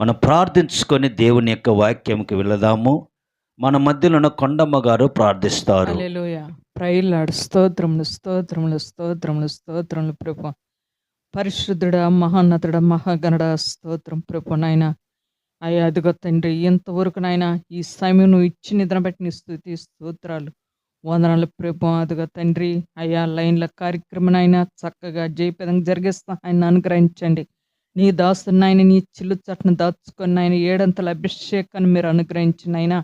మనం ప్రార్థించుకొని దేవుని యొక్క వాక్యంకి వెళదాము. మన మధ్యలో ఉన్న కొండమ్మ గారు ప్రార్థిస్తారు ప్రైలాడు స్తోత్రములు స్తోత్రములు స్తోత్రములు స్తోత్రములు ప్రభు. పరిశుద్ధుడ మహోన్నతుడ మహాగణుడ స్తోత్రం ప్రభు నాయన. అయ్యా అదిగో తండ్రి ఇంతవరకు నాయన ఈ సమయం నువ్వు ఇచ్చి నిద్ర పెట్టిన స్థుతి స్తోత్రాలు వందనాలు ప్రభు. అదిగో తండ్రి అయ్యా లైన్ల కార్యక్రమం అయినా చక్కగా జయపదంగా జరిగిస్తా. ఆయన అనుగ్రహించండి. నీ దాసున్నాయన నీ చిల్లు చట్టను దాచుకొని ఆయన ఏడంతల అభిషేకాన్ని మీరు అనుగ్రహించిన ఆయన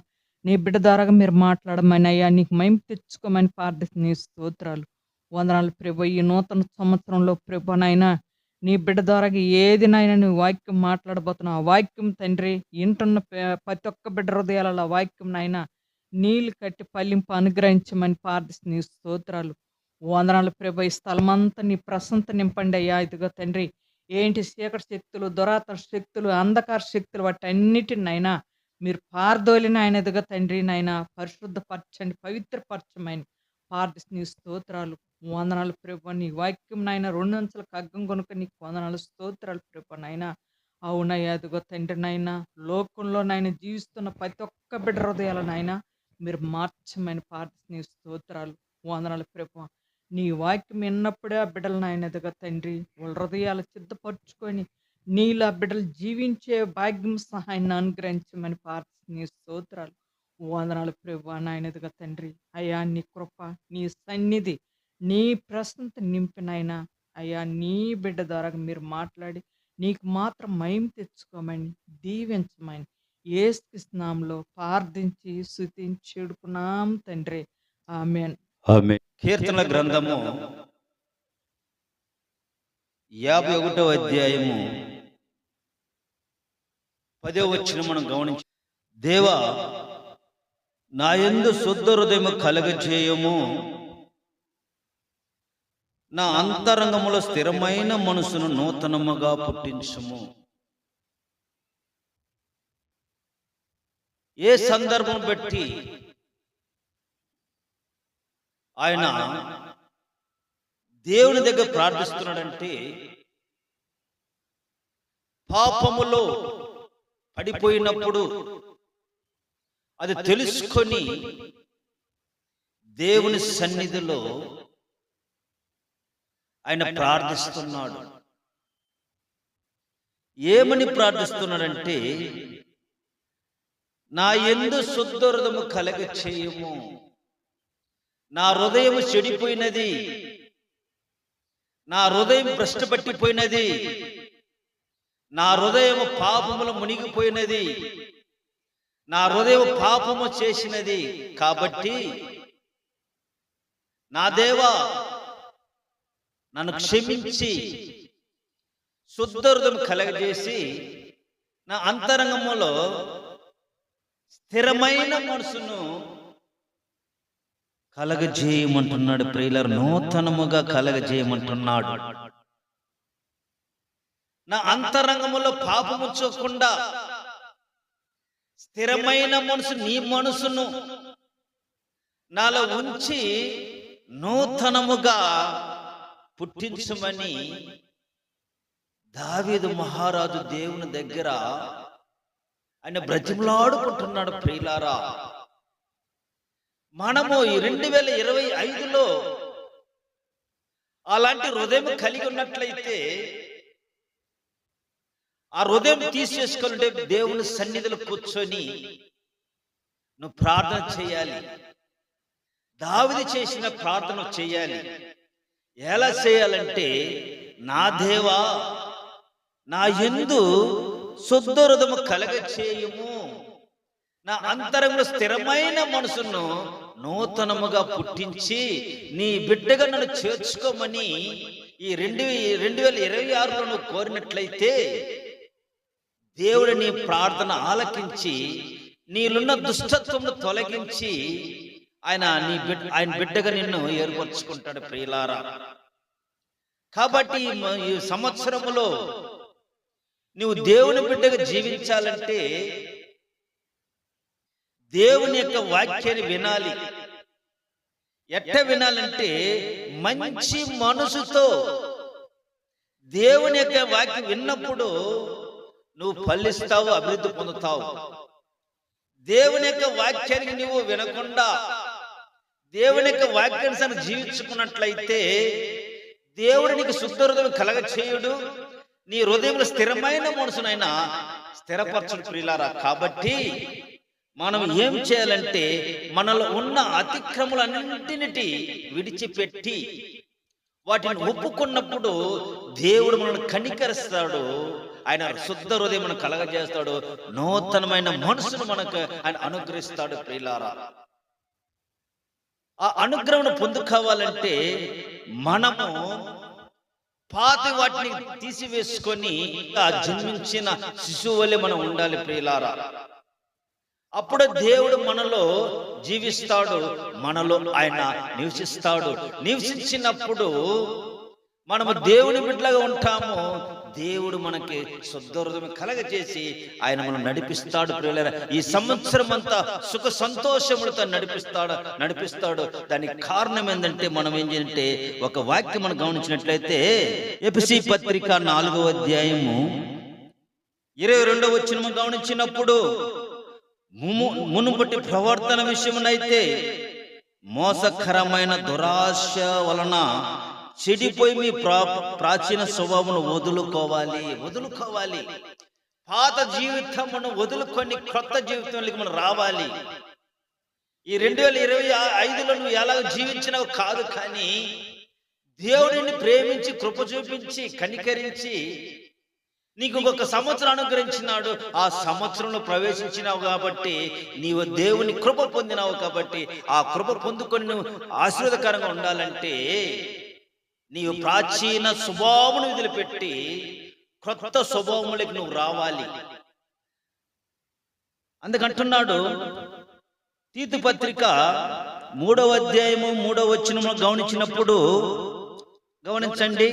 నీ బిడ్డ ద్వారాగా మీరు మాట్లాడమని అయ్యా నీకు మేము తెచ్చుకోమని ప్రార్థిస్తున్న నీ స్తోత్రాలు. వందనాలు ప్రభు. ఈ నూతన సంవత్సరంలో ప్రభునైనా నీ బిడ్డ ద్వారా ఏది నాయన నీ వాక్యం మాట్లాడబోతున్నావు ఆ వాక్యం తండ్రి ఇంటున్న ప్రతి ఒక్క బిడ్డ హృదయాలలో వాక్యం నాయన నీళ్ళు కట్టి పల్లింపు అనుగ్రహించమని ప్రార్థిస్తున్న నీ స్తోత్రాలు. వందనాలు ప్రభు. ఈ స్థలమంతా నీ ప్రసంత నింపండి అయ్యా. ఇదిగో తండ్రి ఏంటి చీకటి శక్తులు దురాత్మ శక్తులు అంధకార శక్తులు వాటి అన్నిటినైనా మీరు పారదోలిన ఆయన తండ్రి నాయన పరిశుద్ధపరచండి పవిత్రపరచమని ప్రార్థిస్తున్న నీ స్తోత్రాలు. వందనాలు ప్రభు నీ వాక్యం నాయన రెండు అంచెల కగ్గం కొనుక నీకు వందనాలు స్తోత్రాలు ప్రభు నాయన. అవునయ్యా అదిగో తండ్రి నాయన లోకంలో నాయన జీవిస్తున్న ప్రతి ఒక్క బిడ్డ హృదయాల నాయన మీరు మార్చమని ప్రార్థిస్తున్న నీ స్తోత్రాలు. వందనాలు ప్రభు నీ వాక్యం విన్నప్పుడే ఆ బిడ్డలు నాయన ఎదుగ తండ్రి. వాళ్ళ హృదయాలు సిద్ధపరచుకొని నీలా బిడ్డలు జీవించే భాగ్యం సహాయాన్ని అనుగ్రహించమని ప్రార్థిస్తున్న నీ స్తోత్రాలు. వందనాలు ప్రభు నాయనదిగా తండ్రి. అయ్యా నీ కృప నీ సన్నిధి నీ ప్రశంత నింపినైనా అయ్యా నీ బిడ్డ ద్వారా మీరు మాట్లాడి నీకు మాత్రం మయం తెచ్చుకోమని దీవించమని ఏసుకృష్ణంలో ప్రార్థించి శుతించి చెడుకున్నాం తండ్రి. ఆమెన్. ఆమె కీర్తన గ్రంథము యాభై ఒకటో అధ్యాయము పదే వచ్చిన మనం గమనించి దేవా నా ఎందు శుద్ధ హృదయము కలగజేయము. నా అంతరంగములో స్థిరమైన మనసును నూతనముగా పుట్టించము. ఏ సందర్భం బట్టి ఆయన దేవుని దగ్గర ప్రార్థిస్తున్నాడంటే పాపములో పడిపోయినప్పుడు అది తెలుసుకొని దేవుని సన్నిధిలో ఆయన ప్రార్థిస్తున్నాడు. ఏమని ప్రార్థిస్తున్నాడంటే నా ఎందు శుద్ధ హృదయము కలగ చేయము నా హృదయం చెడిపోయినది. నా హృదయం భ్రష్టపట్టిపోయినది. నా హృదయం పాపములు మునిగిపోయినది. నా హృదయం పాపము చేసినది. కాబట్టి నా దేవా నన్ను క్షమించి శుద్ధ హృదయం కలగజేసి నా అంతరంగములో స్థిరమైన మనసును కలగజేయమంటున్నాడు ప్రియులర్. నూతనముగా కలగజేయమంటున్నాడు. నా అంతరంగములో పాపము చూకుండా స్థిరమైన మనసు నీ మనసును నాలో ఉంచి నూతనముగా పుట్టించమని దావీదు మహారాజు దేవుని దగ్గర ఆయన బ్రతిమలాడుకుంటున్నాడు ప్రియులారా. మనము ఈ రెండు వేల ఇరవై ఐదులో అలాంటి హృదయం కలిగి ఉన్నట్లయితే ఆ హృదయం తీసేసుకుంటే దేవుని సన్నిధిలో కూర్చొని నువ్వు ప్రార్థన చేయాలి. దావిది చేసిన ప్రార్థన చేయాలి. ఎలా చేయాలంటే నా దేవా నా ఎందు శుద్ధ హృదము కలగ చేయము నా అంతరంలో స్థిరమైన మనసును నూతనముగా పుట్టించి నీ బిడ్డగా నన్ను చేర్చుకోమని ఈ రెండు రెండు వేల ఇరవై ఆరులో నువ్వు కోరినట్లయితే దేవుడు నీ ప్రార్థన ఆలకించి నీలున్న దుష్టత్వమును తొలగించి ఆయన నీ బిడ్డ ఆయన బిడ్డగా నిన్ను ఏర్పరచుకుంటాడు ప్రియులారా. కాబట్టి ఈ సంవత్సరములో నువ్వు దేవుని బిడ్డగా జీవించాలంటే దేవుని యొక్క వాక్యాన్ని వినాలి. ఎట్ట వినాలంటే మంచి మనసుతో దేవుని యొక్క వాక్యం విన్నప్పుడు నువ్వు ఫలిస్తావు అభివృద్ధి పొందుతావు. దేవుని యొక్క వాక్యానికి నువ్వు వినకుండా దేవుని యొక్క వాక్యానుసారం జీవించుకున్నట్లయితే దేవుడు నీకు శుద్ధ హృదయం కలగ చేయుడు నీ హృదయంలో స్థిరమైన మనసునైనా స్థిరపరచుడు ప్రియులారా. కాబట్టి మనం ఏం చేయాలంటే మనలో ఉన్న అతిక్రములన్నింటినిటి విడిచిపెట్టి వాటిని ఒప్పుకున్నప్పుడు దేవుడు మనల్ని కనికరిస్తాడు. ఆయన శుద్ధ హృదయం మనం కలగజేస్తాడు. నూతనమైన మనసును మనకు ఆయన అనుగ్రహిస్తాడు ప్రియులారా. ఆ అనుగ్రహం పొందుకోవాలంటే మనము పాత వాటిని తీసివేసుకొని ఆ జన్మించిన శిశువు వలె మనం ఉండాలి ప్రియులారా. అప్పుడు దేవుడు మనలో జీవిస్తాడు మనలో ఆయన నివసిస్తాడు. నివసించినప్పుడు మనము దేవుని బిడ్డలుగా ఉంటాము. దేవుడు మనకి శుద్ధ హృదయం కలగజేసి ఆయన మనం నడిపిస్తాడు ప్రియులారా. ఈ సంవత్సరం అంతా సుఖ సంతోషములతో నడిపిస్తాడు నడిపిస్తాడు. దానికి కారణం ఏంటంటే మనం ఏం చేయాలంటే ఒక వాక్యం మనం గమనించినట్లయితే ఎపిసి పత్రిక నాలుగో అధ్యాయము ఇరవై రెండవ వచ్చిన గమనించినప్పుడు మునుపటి ప్రవర్తన విషయమునైతే మోసకరమైన దురాశ వలన చెడిపోయి మీ ప్రా ప్రాచీన స్వభావమును వదులుకోవాలి వదులుకోవాలి. పాత జీవితమును వదులుకొని కొత్త జీవితంలోకి మనం రావాలి. ఈ రెండు వేల ఇరవై ఐదులో నువ్వు ఎలా జీవించినావు కాదు కానీ దేవుడిని ప్రేమించి కృప చూపించి కనికరించి నీకు ఒక సంవత్సరం అనుగ్రహించినాడు. ఆ సంవత్సరంలో ప్రవేశించినావు కాబట్టి నీవు దేవుని కృప పొందినావు కాబట్టి ఆ కృప పొందుకొని నువ్వు ఆశీర్వదకరంగా ఉండాలంటే నీవు ప్రాచీన స్వభావమును వదిలిపెట్టి కొత్త స్వభావములకు నువ్వు రావాలి. అందుకంటున్నాడు తీతు పత్రిక మూడవ అధ్యాయము మూడవ వచనము గమనించినప్పుడు గమనించండి.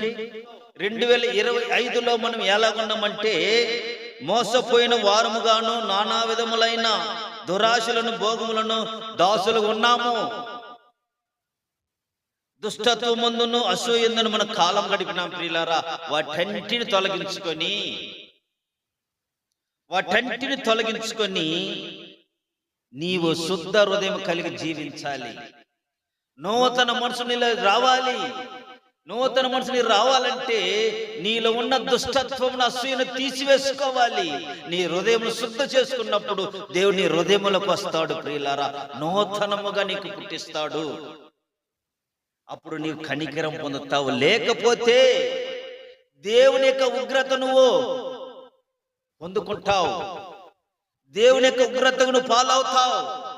రెండు వేల ఇరవై ఐదులో మనం ఎలాగున్నామంటే మోసపోయిన వారముగాను నానా విధములైన దురాశలను భోగములను దాసులు ఉన్నాము. దుష్టత్వం ముందును అసూయందును మన కాలం గడిపినాం ప్రియులారా. వాటంటిని తొలగించుకొని వాటంటిని తొలగించుకొని నీవు శుద్ధ హృదయం కలిగి జీవించాలి. నూతన మనసు నీలో రావాలి. నూతన మనుషుని రావాలంటే నీలో ఉన్న దుష్టత్వం అసూయను తీసివేసుకోవాలి. నీ హృదయం శుద్ధ చేసుకున్నప్పుడు దేవుని హృదయములకు వస్తాడు ప్రియులారా. నూతనముగా నీకు పుట్టిస్తాడు. అప్పుడు నీవు కనికరం పొందుతావు. లేకపోతే దేవుని యొక్క ఉగ్రత నువ్వు పొందుకుంటావు. దేవుని యొక్క ఉగ్రతకు నువ్వు పాలవుతావు.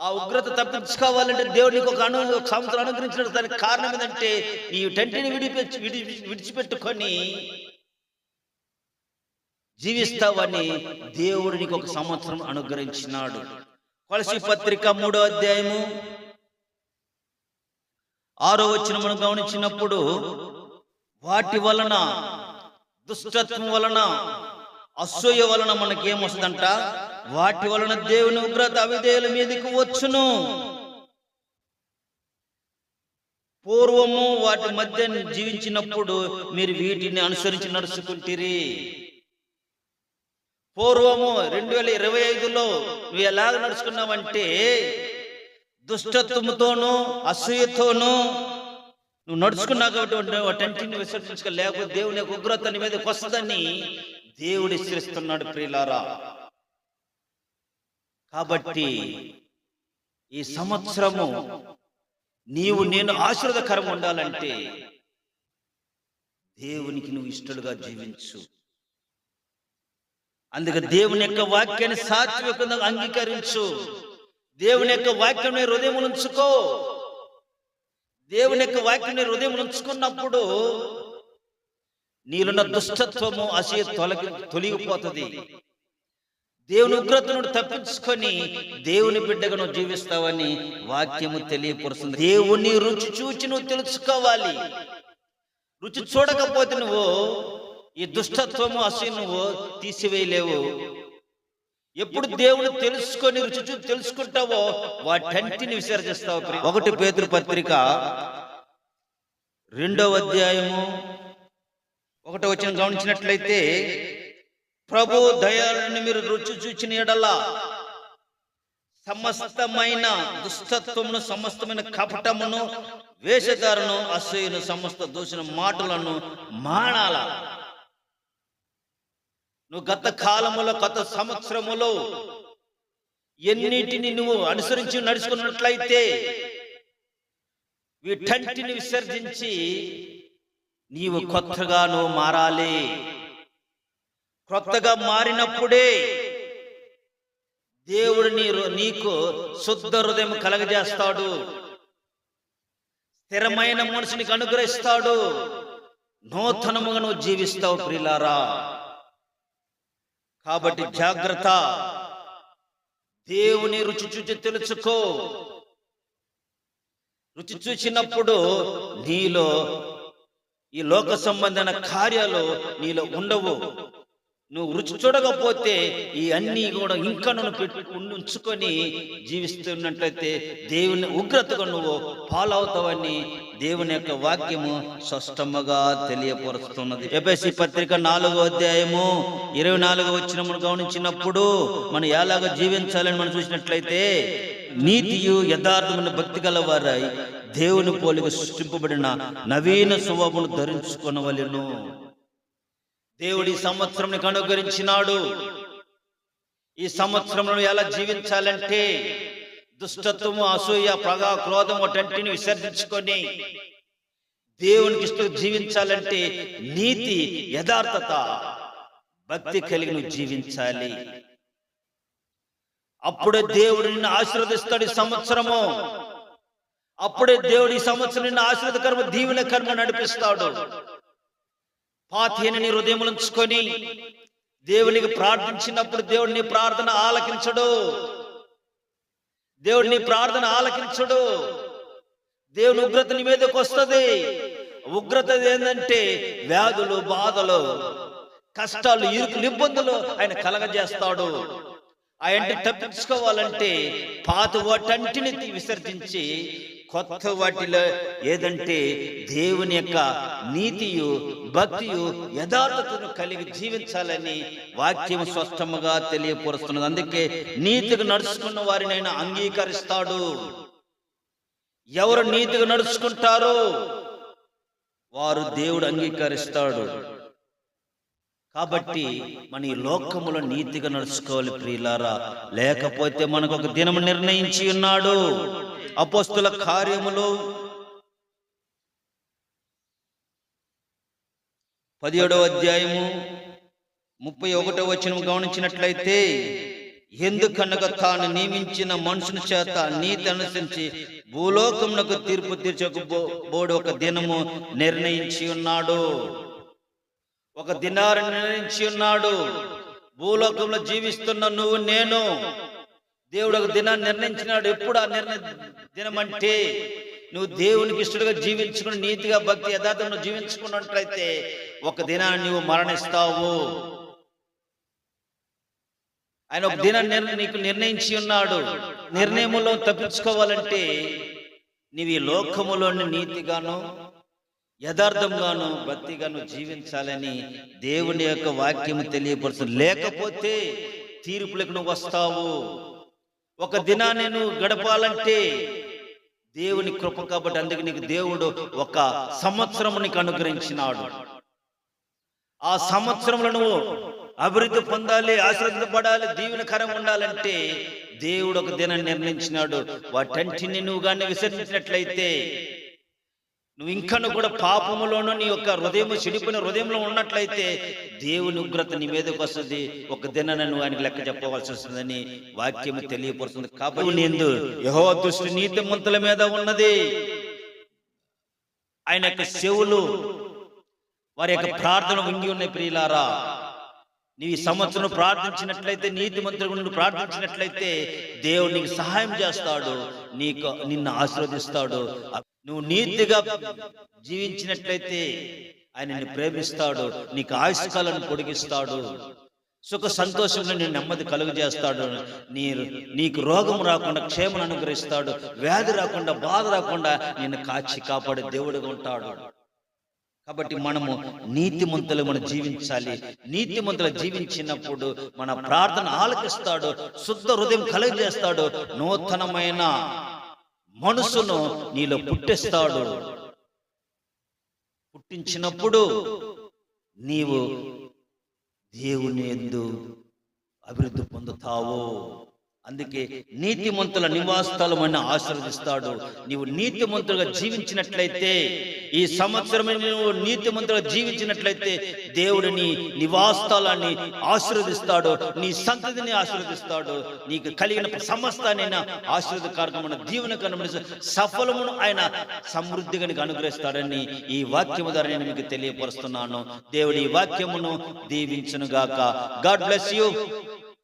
ఆ ఉగ్రత తప్పించుకోవాలంటే దేవునికి ఒక అను ఒక సంవత్సరం అనుగ్రహించిన దానికి కారణం ఏంటంటే నీ టెంటిని విడిపెచ్చి విడి విడిచిపెట్టుకొని జీవిస్తావని దేవుడు నీకు ఒక సంవత్సరం అనుగ్రహించినాడు. కొలసి పత్రిక మూడో అధ్యాయము ఆరో వచ్చిన మనం గమనించినప్పుడు వాటి వలన దుష్టత్వం వలన అసూయ వలన మనకి ఏమొస్తుందంట వాటి వలన దేవుని ఉగ్రత అవిధేయుల మీదకి వచ్చును. పూర్వము వాటి మధ్య జీవించినప్పుడు మీరు వీటిని అనుసరించి నడుచుకుంటారు. పూర్వము రెండు వేల ఇరవై ఐదులో నువ్వు ఎలాగ నడుచుకున్నావంటే దుష్టత్వముతోనూ అసూయతోనూ నువ్వు నడుచుకున్నావు కాబట్టి వాటంటిని విసర్జించుకో లేకపోతే దేవుని యొక్క ఉగ్రత మీద మీదకి వస్తుందని దేవుడు హెచ్చరిస్తున్నాడు ప్రియులారా. కాబట్టి ఈ సంవత్సరము నీవు నేను ఆశీర్వదకరం ఉండాలంటే దేవునికి నువ్వు ఇష్టలుగా జీవించు. అందుకే దేవుని యొక్క వాక్యాన్ని సాత్వికంగా అంగీకరించు. దేవుని యొక్క వాక్యం హృదయం ఉంచుకో. దేవుని యొక్క వాక్యం హృదయం ఉంచుకున్నప్పుడు నీలున్న దుష్టత్వము అసూయ తొలగి తొలగిపోతుంది. దేవుని ఉగ్రతను తప్పించుకొని దేవుని బిడ్డగా నువ్వు జీవిస్తావని వాక్యము తెలియపరుస్తుంది. దేవుని రుచి చూచి నువ్వు తెలుసుకోవాలి. రుచి చూడకపోతే నువ్వు ఈ దుష్టత్వము అసలు నువ్వు తీసివేయలేవు. ఎప్పుడు దేవుని తెలుసుకొని రుచి చూసి తెలుసుకుంటావో వాటంటిని విసర్జిస్తావు ఒకటి పేతురు పత్రిక రెండవ అధ్యాయము ఒకటో వచ్చిన గమనించినట్లయితే ప్రభు దయాలను మీరు రుచి చూచిన ఎడలా సమస్తమైన దుష్టత్వమును సమస్తమైన కపటమును వేషధారను అసూయను సమస్త దూషణ మాటలను మానాల. నువ్వు గత కాలములో గత సంవత్సరములో ఎన్నిటిని నువ్వు అనుసరించి నడుచుకున్నట్లయితే వీటంటిని విసర్జించి నీవు కొత్తగా నువ్వు మారాలి. కొత్తగా మారినప్పుడే దేవుడు నీ నీకు శుద్ధ హృదయం కలగజేస్తాడు. స్థిరమైన మనసునికి అనుగ్రహిస్తాడు. నూతనముగా నువ్వు జీవిస్తావు ప్రిలారా. కాబట్టి జాగ్రత్త. దేవుని రుచి చూచి తెలుసుకో. రుచి చూసినప్పుడు నీలో ఈ లోక సంబంధమైన కార్యాలు నీలో ఉండవు. నువ్వు రుచి చూడకపోతే ఈ అన్ని కూడా ఇంకా నువ్వు పెట్టు ఉంచుకొని జీవిస్తున్నట్లయితే దేవుని ఉగ్రతగా నువ్వు పాలవుతావని దేవుని యొక్క వాక్యము స్పష్టముగా తెలియపరుస్తున్నది. ఎపిసి పత్రిక నాలుగో అధ్యాయము ఇరవై నాలుగో వచ్చిన గమనించినప్పుడు మనం ఎలాగ జీవించాలని మనం చూసినట్లయితే నీతియు యథార్థమైన భక్తి గలవారై దేవుని పోలిక సృష్టింపబడిన నవీన స్వభావమును ధరించుకొనవలెను. దేవుడి సంవత్సరం నీకు అనుగ్రహించినాడు ఈ సంవత్సరంలో ఎలా జీవించాలంటే దుష్టత్వము అసూయ పగ క్రోధం వాటంటిని విసర్జించుకొని దేవునికి ఇష్టం జీవించాలంటే నీతి యథార్థత భక్తి కలిగి నువ్వు జీవించాలి. అప్పుడే దేవుడు నిన్ను ఆశీర్వదిస్తాడు ఈ సంవత్సరము. అప్పుడే దేవుడు ఈ సంవత్సరం నిన్ను ఆశీర్వదకర్మ దీవెన కర్మ నడిపిస్తాడు. పాతిని హృదయములుంచుకొని ఉంచుకొని దేవునికి ప్రార్థించినప్పుడు దేవుడిని ప్రార్థన ఆలకించడు. దేవుడిని ప్రార్థన ఆలకించడు. దేవుని ఉగ్రత నీ మీదకి వస్తుంది. ఉగ్రత ఏంటంటే వ్యాధులు బాధలు కష్టాలు ఇరుకులు ఇబ్బందులు ఆయన కలగజేస్తాడు. ఆయన తప్పించుకోవాలంటే పాత వాటంటిని విసర్జించి కొత్త వాటిలో ఏదంటే దేవుని యొక్క నీతియు భక్తియు యథార్థతను కలిగి జీవించాలని వాక్యం స్పష్టముగా తెలియపరుస్తున్నది. అందుకే నీతిగా నడుచుకున్న వారినైనా అంగీకరిస్తాడు. ఎవరు నీతిగా నడుచుకుంటారో వారు దేవుడు అంగీకరిస్తాడు. కాబట్టి మన ఈ లోకములో నీతిగా నడుచుకోవాలి ప్రియులారా. లేకపోతే మనకు ఒక దినం నిర్ణయించి ఉన్నాడు. అపోస్తుల కార్యములు. పదిహేడవ అధ్యాయము ముప్పై ఒకటో వచ్చిన గమనించినట్లయితే ఎందుకనగా తాను నియమించిన మనుషుని చేత నీతి అనుసరించి భూలోకమునకు తీర్పు తీర్చకపోడు ఒక దినము నిర్ణయించి ఉన్నాడు. ఒక దినారు నిర్ణయించి ఉన్నాడు. భూలోకంలో జీవిస్తున్న నువ్వు నేను దేవుడు ఒక దినాన్ని నిర్ణయించినాడు. ఎప్పుడు ఆ నిర్ణయ దినం అంటే నువ్వు దేవునికి ఇష్టడుగా జీవించుకుని నీతిగా భక్తి యథార్థంలో జీవించుకున్నట్లయితే ఒక దినాన్ని నువ్వు మరణిస్తావు. ఆయన ఒక దినాన్ని నీకు నిర్ణయించి ఉన్నాడు. నిర్ణయములో తప్పించుకోవాలంటే నీవు ఈ లోకములోని నీతిగాను యథార్థంగాను భక్తిగాను జీవించాలని దేవుని యొక్క వాక్యము తెలియపరుస్తుంది. లేకపోతే తీర్పులకు నువ్వు వస్తావు. ఒక దినాన్ని నువ్వు గడపాలంటే దేవుని కృప కాబట్టి అందుకే నీకు దేవుడు ఒక సంవత్సరం నీకు అనుగ్రహించినాడు. ఆ సంవత్సరంలో నువ్వు అభివృద్ధి పొందాలి ఆశీర్వదించబడాలి దీవెనకరం ఉండాలంటే దేవుడు ఒక దినాన్ని నిర్ణయించినాడు. వాటంటిని నువ్వు కానీ విసర్జించినట్లయితే నువ్వు ఇంకను కూడా పాపములోనూ నీ యొక్క హృదయం చెడిపోయిన హృదయంలో ఉన్నట్లయితే దేవుని ఉగ్రత నీ మీదకి వస్తుంది. ఒక దిన నువ్వు ఆయనకి లెక్క చెప్పవలసి వస్తుందని వాక్యం తెలియపరుస్తుంది. కాబట్టి నేను యహో దృష్టి నీతి మంతుల మీద ఉన్నది. ఆయన యొక్క చెవులు వారి యొక్క ప్రార్థన ఉంగి ఉన్నాయి ప్రియులారా. నీవు ఈ సంవత్సరం ప్రార్థించినట్లయితే నీతి మంత్రులు నువ్వు ప్రార్థించినట్లయితే దేవుడు నీకు సహాయం చేస్తాడు నీకు నిన్ను ఆశీర్వదిస్తాడు. నువ్వు నీతిగా జీవించినట్లయితే ఆయన నిన్ను ప్రేమిస్తాడు నీకు ఆయుష్కాలను పొడిగిస్తాడు. సుఖ సంతోషంలో నేను నెమ్మది కలుగు చేస్తాడు. నీ నీకు రోగం రాకుండా క్షేమను అనుగ్రహిస్తాడు. వ్యాధి రాకుండా బాధ రాకుండా నిన్ను కాచి కాపాడే దేవుడుగా ఉంటాడు. కాబట్టి మనము నీతిమంతులు మనం జీవించాలి. నీతిమంతులు జీవించినప్పుడు మన ప్రార్థన ఆలకిస్తాడు శుద్ధ హృదయం కలుగజేస్తాడు. నూతనమైన మనసును నీలో పుట్టిస్తాడు. పుట్టించినప్పుడు నీవు దేవుని ఎందు అభివృద్ధి పొందుతావు. అందుకే నీతిమంతుల నివాసస్థలమైన ఆశీర్వదిస్తాడు. నీవు నీతిమంతులుగా జీవించినట్లయితే ఈ సంవత్సరం నువ్వు నీతిమంతులుగా జీవించినట్లయితే దేవుడిని నివాసస్థలాన్ని ఆశీర్వదిస్తాడు. నీ సంతతిని ఆశీర్వదిస్తాడు. నీకు కలిగిన సమస్తాన్ని ఆశీర్వదకారకమైన దీవెన కనుమని సఫలమును ఆయన సమృద్ధిగా నీకు అనుగ్రహిస్తాడని ఈ వాక్యము ద్వారా నేను మీకు తెలియపరుస్తున్నాను. దేవుడి ఈ వాక్యమును దీవించునుగాక. God bless you.